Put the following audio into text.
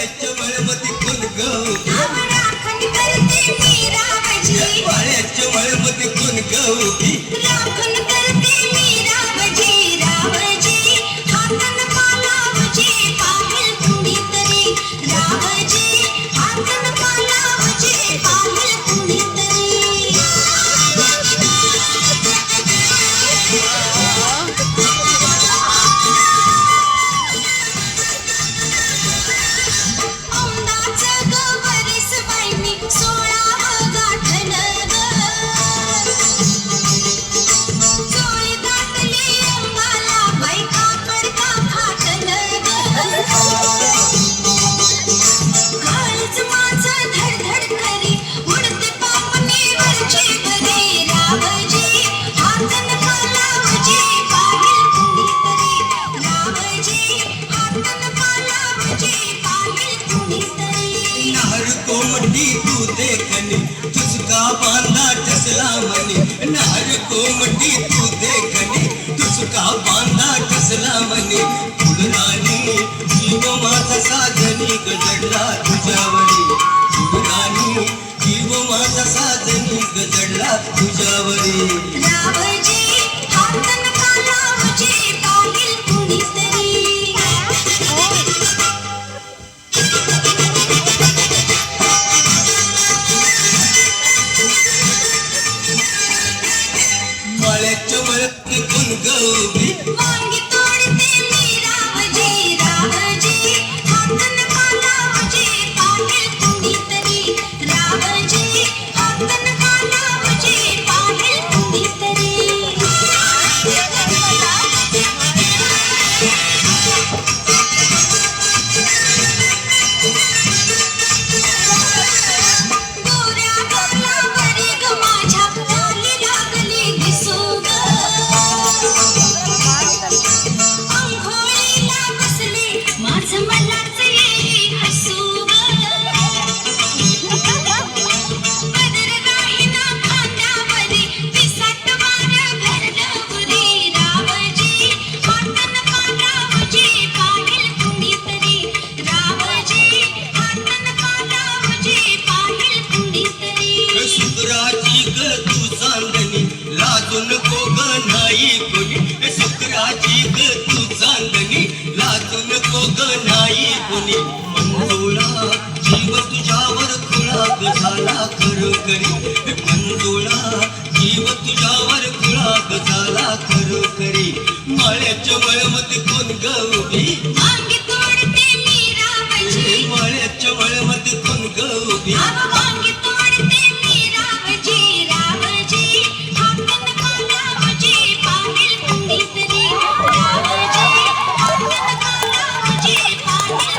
पाळ्याच्या माळ्यामध्ये कोण गाऊ करते मी रामाची पाळ्याच्या माळ्यामध्ये कोण गाऊ कोमटी तू देखनी तुझका बांधा टसला मनी नाहर कोमटी तू देखनी तुझका बांधा टसला मनी फुलराणी जीव माझा साधनी गजडला तुझ्यावरी. फुलराणी जीव माझा साधनी गजडला तुझ्यावरी. लाजू नको ग नाही कोणी? शुक्राची ग तू चांदणी. नाही कोणी? मंजुळा जीव तुझ्यावर खुळा ग झाला खरोखरी मंजुळा जीव तुझ्यावर खुळा ग झाला खरोखरी माळ्याच्या मळमध्ये कोण रावजी माळ्याच्या मळमध्ये कोण अहो